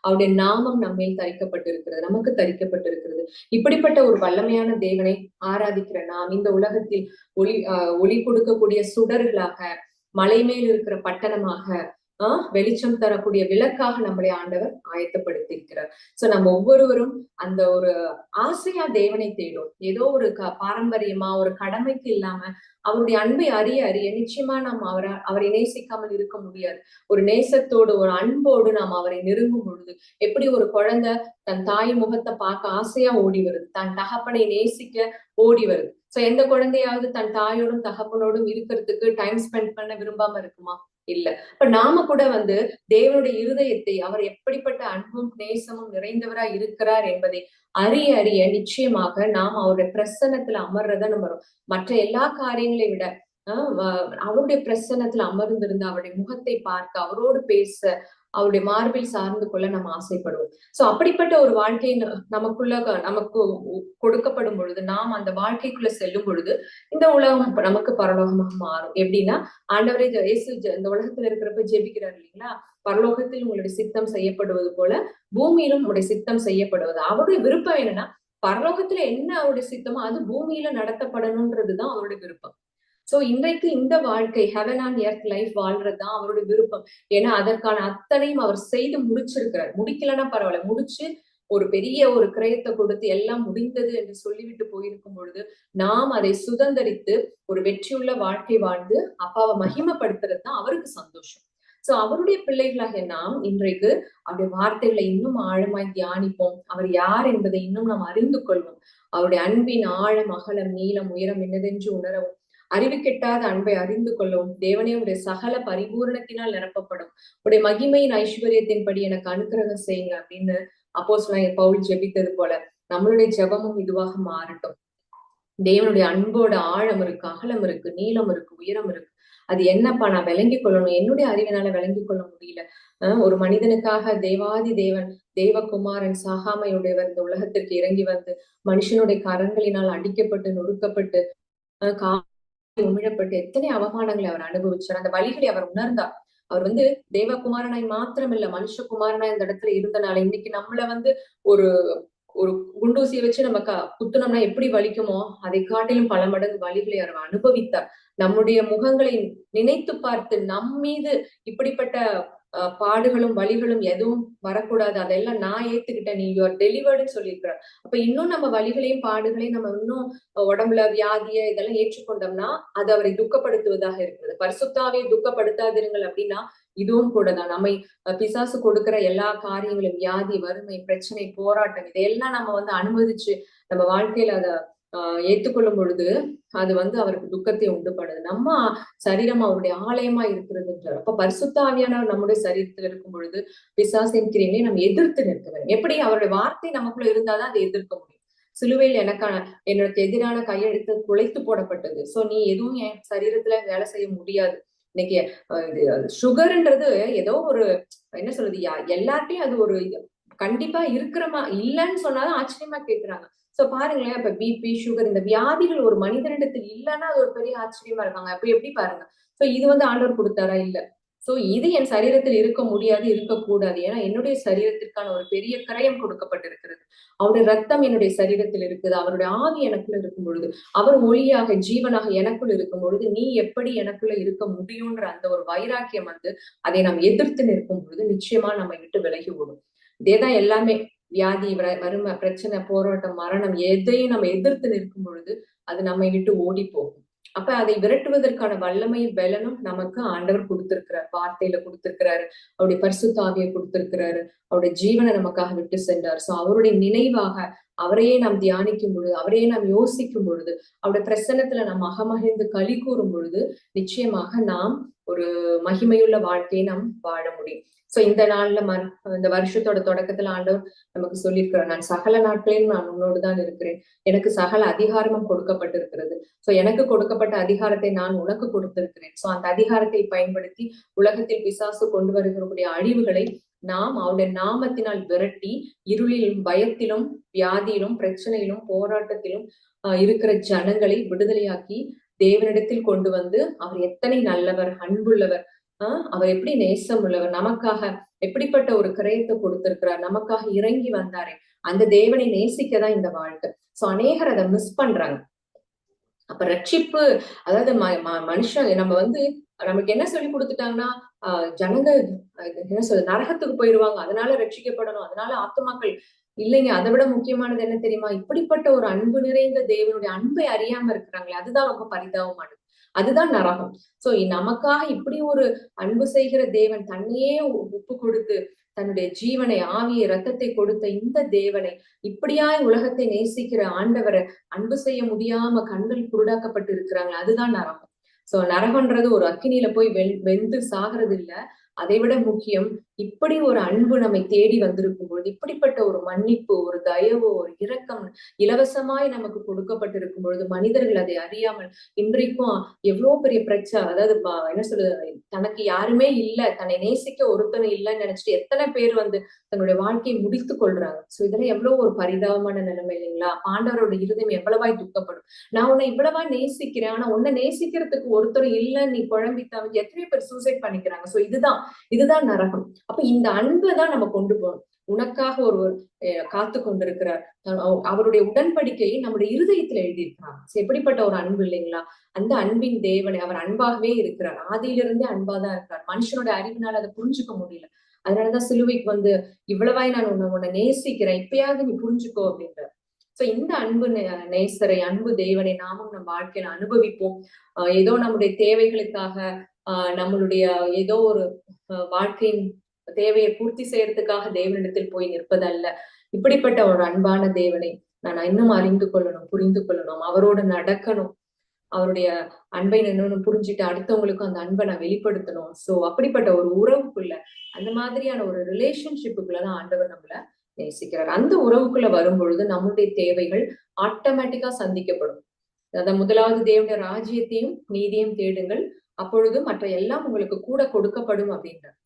அவருடைய நாமம் நம்மேல் தரிக்கப்பட்டிருக்கிறது நமக்கு தரிக்கப்பட்டிருக்கிறது. இப்படிப்பட்ட ஒரு வல்லமையான தேவனை ஆராதிக்கிற நாம் இந்த உலகத்தில் ஒளி ஒளி கொடுக்கக்கூடிய சுடர்களாக மலை மேல் இருக்கிற பட்டணமாக ஆஹ் வெளிச்சம் தரக்கூடிய விளக்காக நம்மளை ஆண்டவர் ஆயத்தப்படுத்தியிருக்கிறார். சோ நம்ம ஒவ்வொருவரும் அந்த ஒரு ஆசையா தேவனை தேடும் ஏதோ ஒரு க பாரம்பரியமா ஒரு கடமைக்கு இல்லாம அவருடைய அன்பை அறிய அறிய நிச்சயமா நாம் அவரை அவரை நேசிக்காமல் இருக்க முடியாது. ஒரு நேசத்தோடு ஒரு அன்போடு நாம் அவரை நெருங்கும் பொழுது எப்படி ஒரு குழந்தை தன் தாய் முகத்தை பார்க்க ஆசையா ஓடி வருது தன் தகப்பனை நேசிக்க ஓடி வருது. சோ எந்த குழந்தையாவது தன் தாயோடும் தகப்பனோடும் இருக்கிறதுக்கு டைம் ஸ்பெண்ட் பண்ண விரும்பாம இருக்குமா? இல்ல. இப்ப நாம கூட வந்து தேவனுடைய இருதயத்தை அவர் எப்படிப்பட்ட அன்பும் நேசமும் நிறைந்தவரா இருக்கிறார் என்பதை அறிய அறிய நிச்சயமாக நாம் அவருடைய பிரசன்னத்துல அமர்றத நம்ம மற்ற எல்லா காரியங்களை விட ஆஹ் அவருடைய பிரசன்னத்துல அமர்ந்திருந்து அவருடைய முகத்தை பார்க்க அவரோடு பேச அவருடைய மார்பில் சார்ந்து கொள்ள நம்ம ஆசைப்படுவோம். சோ அப்படிப்பட்ட ஒரு வாழ்க்கை நமக்குள்ள நமக்கு கொடுக்கப்படும் பொழுது நாம் அந்த வாழ்க்கைக்குள்ள செல்லும் பொழுது இந்த உலகம் நமக்கு பரலோகமாக மாறும். எப்படின்னா ஆண்டவரே இயேசு இந்த உலகத்துல இருக்கிறப்ப ஜெபிக்கிறார் இல்லைங்களா? பரலோகத்தில் உங்களுடைய சித்தம் செய்யப்படுவது போல பூமியிலும் உங்களுடைய சித்தம் செய்யப்படுவது. அவருடைய விருப்பம் என்னன்னா பரலோகத்துல என்ன அவருடைய சித்தமோ அது பூமியில நடத்தப்படணும்ன்றதுதான் அவருடைய விருப்பம். சோ இன்றைக்கு இந்த வாழ்க்கை ஹெவன் ஆன் எர்த் லைஃப் வாழ்றதுதான் அவருடைய விருப்பம். ஏன்னா அதற்கான அத்தனையும் அவர் செய்து முடிச்சிருக்கிறார். முடிக்கலன்னா பரவாயில்ல. முடிச்சு ஒரு பெரிய ஒரு கிரயத்தை கொடுத்து எல்லாம் முடிந்தது என்று சொல்லிவிட்டு போயிருக்கும் பொழுது நாம் அதை சுதந்திரித்து ஒரு வெற்றியுள்ள வாழ்க்கை வாழ்ந்து அப்பாவை மகிமப்படுத்துறது தான் அவருக்கு சந்தோஷம். சோ அவருடைய பிள்ளைகளாக நாம் இன்றைக்கு அவருடைய வார்த்தைகளை இன்னும் ஆழமாய் தியானிப்போம். அவர் யார் என்பதை இன்னும் நாம் அறிந்து கொள்வோம். அவருடைய அன்பின் ஆழம் அகலம் நீளம் உயரம் என்னதென்று உணரவும். அறிவு கெட்டாத அன்பை அறிந்து கொள்ளவும் தேவனே உடைய சகல பரிபூரணத்தினால் நிரப்பப்படும். உடைய மகிமையின் ஐஸ்வர்யத்தின்படி எனக்கு அனுகிரகம் செய்யுங்க அப்படின்னு அப்போஸ் பவுல் ஜெபித்தது போல நம்மளுடைய ஜெபமும் இதுவாக மாறட்டும். தேவனுடைய அன்போட ஆழம் இருக்கு அகலம் இருக்கு நீளம் இருக்கு உயரம் இருக்கு. அது என்னப்பா நான் விளங்கி கொள்ளணும்? என்னுடைய அறிவினால விளங்கி கொள்ள முடியல. ஒரு மனிதனுக்காக தேவாதி தேவன் தேவகுமாரன் சாகாமையுடையவர் இந்த உலகத்திற்கு இறங்கி வந்து மனுஷனுடைய கரங்களினால் அடிக்கப்பட்டு நொறுக்கப்பட்டு உமிழப்பட்டு எத்தனை அவமானங்களை அவர் அனுபவிச்சார். அந்த வழிகளை அவர் உணர்ந்தார். அவர் வந்து தேவகுமாரனாய் மாத்திரம் இல்ல மனுஷகுமாரனாய் இந்த இடத்துல இருந்தனால இன்னைக்கு நம்மள வந்து ஒரு ஒரு குண்டூசியை வச்சு நம்ம குத்துனோம்னா எப்படி வலிக்குமோ அதை காட்டிலும் பல மடங்கு வழிகளை அவர் அனுபவித்தார். நம்முடைய முகங்களை நினைத்து பார்த்து நம் மீது இப்படிப்பட்ட பாடுகளும் வழிகளும் எதுவும் வரக்கூடாது. அதெல்லாம் நான் ஏத்துக்கிட்டேன். நீ யூஆர் டெலிவர்டுன்னு சொல்லியிருக்கிற அப்ப இன்னும் நம்ம வழிகளையும் பாடுகளையும் நம்ம இன்னும் உடம்புல வியாதிய இதெல்லாம் ஏற்றுக்கொண்டோம்னா அது அவரை துக்கப்படுத்துவதாக இருக்கிறது. பரிசுத்தாவே துக்கப்படுத்தாதிருங்கள் அப்படின்னா இதுவும் கூட தான். நம்மை பிசாசு கொடுக்கிற எல்லா காரியங்களும் வியாதி வறுமை பிரச்சனை போராட்டம் இதையெல்லாம் நம்ம வந்து அனுமதிச்சு நம்ம வாழ்க்கையில அதை ஆஹ் ஏத்துக்கொள்ளும் பொழுது அது வந்து அவருக்கு துக்கத்தை உண்டு பண்ணுது. நம்ம சரீரம் அவருடைய ஆலயமா இருக்கிறதுன்றார் அப்ப பரிசுத்தாவியானவர் நம்முடைய சரீரத்தில் இருக்கும் பொழுது பிசாசின் கிரியை நம்ம எதிர்த்து நிற்க வேண்டும். எப்படி அவருடைய வார்த்தை நமக்குள்ள இருந்தாதான் அதை எதிர்க்க முடியும். சிலுவையில் எனக்கான என்னோட எதிரான கையெழுத்து குலைத்து போடப்பட்டது. சோ நீ எதுவும் என் சரீரத்துல வேலை செய்ய முடியாது. இன்னைக்கு இது சுகர்ன்றது ஏதோ ஒரு என்ன சொல்றது எல்லார்ட்டையும் அது ஒரு கண்டிப்பா இருக்கிறமா இல்லைன்னு சொன்னாதான் ஆச்சரியமா கேக்குறாங்க. சோ பாருங்களேன் இப்ப பிபி சுகர் இந்த வியாதிகள் ஒரு மனிதனிடத்தில் இல்லைன்னா அது ஒரு பெரிய ஆச்சரியமா இருக்காங்க. அப்ப எப்படி பாருங்க? சோ இது வந்து ஆண்டவர் கொடுத்தாரா? இல்ல. சோ இது என் சரீரத்தில் இருக்க முடியாது இருக்கக்கூடாது. ஏன்னா என்னுடைய சரீரத்திற்கான ஒரு பெரிய கரையம் கொடுக்கப்பட்டிருக்கிறது. அவருடைய ரத்தம் என்னுடைய சரீரத்தில் இருக்குது. அவருடைய ஆவி எனக்குள்ள இருக்கும் பொழுது அவர் ஒளியாக ஜீவனாக எனக்குள் இருக்கும் பொழுது நீ எப்படி எனக்குள்ள இருக்க முடியும்ன்ற அந்த ஒரு வைராக்கியம் வந்து அதை நாம் எதிர்த்து நிற்கும் பொழுது நிச்சயமா நம்ம விட்டு விலகி ஓடும். இதேதான் எல்லாமே வியாதி வறுமை பிரச்சனை போராட்டம் மரணம் எதையும் நம்ம எதிர்த்து நிற்கும் பொழுது அது நம்மை விட்டு ஓடி போகும். அப்ப அதை விரட்டுவதற்கான வல்லமையும் பலனும் நமக்கு ஆண்டவர் கொடுத்திருக்கிறார். வார்த்தையில கொடுத்திருக்கிறாரு. அவருடைய பரிசுத்தாவியை கொடுத்திருக்கிறாரு. அவருடைய ஜீவனை நமக்காக விட்டு சென்றார். சோ அவருடைய நினைவாக அவரையே நாம் தியானிக்கும் பொழுது அவரையே நாம் யோசிக்கும் பொழுது அவருடைய பிரசன்னத்துல நாம் அகமகிழ்ந்து களி கூறும் பொழுது நிச்சயமாக நாம் ஒரு மகிமையுள்ள வாழ்க்கையை நாம் வாழ முடியும். சோ இந்த நாள்ல ம இந்த வருஷத்தோட தொடக்கத்துல ஆண்டவர் நமக்கு சொல்லியிருக்கிறார் நான் சகல நாட்களையும் நான் உன்னோடு தான் இருக்கிறேன். எனக்கு சகல அதிகாரமும் கொடுக்கப்பட்டிருக்கிறது. சோ எனக்கு கொடுக்கப்பட்ட அதிகாரத்தை நான் உனக்கு கொடுத்திருக்கிறேன். சோ அந்த அதிகாரத்தை பயன்படுத்தி உலகத்தில் பிசாசு கொண்டு வருகிறக்கூடிய அழிவுகளை நாம் அவருடைய நாமத்தினால் விரட்டி இருளிலும் பயத்திலும் வியாதியிலும் பிரச்சனையிலும் போராட்டத்திலும் இருக்கிற ஜனங்களை விடுதலையாக்கி தேவனிடத்தில் கொண்டு வந்து அவர் எத்தனை நல்லவர் அன்புள்ளவர் ஆஹ் அவர் எப்படி நேசம் உள்ளவர் நமக்காக எப்படிப்பட்ட ஒரு கிரயத்தை கொடுத்திருக்கிறார் நமக்காக இறங்கி வந்தாரே. அந்த தேவனை நேசிக்கதான் இந்த வாழ்க்கை. சோ அநேகர் அதை மிஸ் பண்றாங்க. அப்ப ரட்சிப்பு அதாவது ம- ம- மனுஷன் நம்ம வந்து நமக்கு என்ன சொல்லி கொடுத்துட்டாங்கன்னா ஆஹ் ஜனங்க என்ன சொல்றது நரகத்துக்கு போயிருவாங்க. அதனால ரட்சிக்கப்படணும். அதனால ஆத்மாக்கள் இல்லைங்க அதை விட முக்கியமானது என்ன தெரியுமா? இப்படிப்பட்ட ஒரு அன்பு நிறைந்த தேவனுடைய அன்பை அறியாம இருக்கிறாங்களே அதுதான் ரொம்ப பரிதாபமானது. அதுதான் நரகம். சோ நமக்காக இப்படி ஒரு அன்பு செய்கிற தேவன் தன்னையே ஒப்பு கொடுத்து தன்னுடைய ஜீவனை ஆவியை ரத்தத்தை கொடுத்த இந்த தேவனை இப்படியாய் உலகத்தை நேசிக்கிற ஆண்டவரை அன்பு செய்ய முடியாம கண்கள் குருடாக்கப்பட்டு இருக்கிறாங்க அதுதான் நரகம். சோ நரகன்றது ஒரு அக்கினியில போய் வெ வெந்து சாகிறது இல்ல அதை விட முக்கியம் இப்படி ஒரு அன்பு நம்மை தேடி வந்திருக்கும் பொழுது இப்படிப்பட்ட ஒரு மன்னிப்பு ஒரு தயவு ஒரு இரக்கம் இலவசமாய் நமக்கு கொடுக்கப்பட்டிருக்கும் பொழுது மனிதர்கள் அதை அறியாமல் இன்றைக்கும் எவ்வளவு பெரிய பிரச்சனை அதாவது என்ன சொல்றது தனக்கு யாருமே இல்ல தன்னை நேசிக்க ஒருத்தனும் இல்லைன்னு நினைச்சிட்டு எத்தனை பேர் வந்து தன்னுடைய வாழ்க்கையை முடித்து கொள்றாங்க. சோ இதெல்லாம் எவ்வளவு ஒரு பரிதாபமான நிலைமை இல்லைங்களா? பாண்டவரோட இருதயம் எவ்வளவாய் துக்கப்படும். நான் உன்னை இவ்வளவா நேசிக்கிறேன் ஆனா உன்னை நேசிக்கிறதுக்கு ஒருத்தரும் இல்லைன்னு நீ குழம்பி தவிர எத்தனை பேர் சூசைட் பண்ணிக்கிறாங்க. சோ இதுதான் இதுதான் நரகம். அப்ப இந்த அன்பை தான் நம்ம கொண்டு போகணும். உனக்காக ஒருவர் அஹ், காத்து கொண்டிருக்கிறார் அவருடைய உடன்படிக்கையை நம்முடைய இருதயத்துல எழுதியிருக்கிறார் எப்படிப்பட்ட ஒரு அன்பு இல்லைங்களா? அந்த அன்பின் தேவனை அவர் அன்பாகவே இருக்கிறார். ஆதியிலிருந்தே அன்பாதான் இருக்கிறார். மனுஷனோட அறிவினால அதை புரிஞ்சுக்க முடியல. அதனாலதான் சிலுவைக்கு வந்து இவ்வளவாய் நான் உன்னை உன்னை நேசிக்கிறேன். இப்பயாவது நீ புரிஞ்சுக்கோ அப்படின்ற சோ இந்த அன்பு நே- நேசரை அன்பு தேவனை நாமும் நம் வாழ்க்கையில அனுபவிப்போம். ஏதோ நம்முடைய தேவைகளுக்காக ஆஹ் நம்மளுடைய ஏதோ ஒரு வாழ்க்கையின் தேவையை பூர்த்தி செய்யறதுக்காக தேவனிடத்தில் போய் நிற்பதல்ல. இப்படிப்பட்ட ஒரு அன்பான தேவனை நான் இன்னும் அறிந்து கொள்ளணும் புரிந்து கொள்ளணும் அவரோடு நடக்கணும். அவருடைய அன்பை என்னன்னு புரிஞ்சுட்டு அடுத்தவங்களுக்கும் அந்த அன்பை நான் வெளிப்படுத்தணும். சோ அப்படிப்பட்ட ஒரு உறவுக்குள்ள அந்த மாதிரியான ஒரு ரிலேஷன்ஷிப்புக்குள்ளதான் ஆண்டவர் நம்மள நேசிக்கிறார். அந்த உறவுக்குள்ள வரும் பொழுது நம்முடைய தேவைகள் ஆட்டோமேட்டிக்கா சந்திக்கப்படும். அதாவது முதலாவது தேவனுடைய ராஜ்யத்தையும் நீதியையும் தேடுங்கள். அப்பொழுது மற்ற எல்லாம் உங்களுக்கு கூட கொடுக்கப்படும் அப்படின்றார்.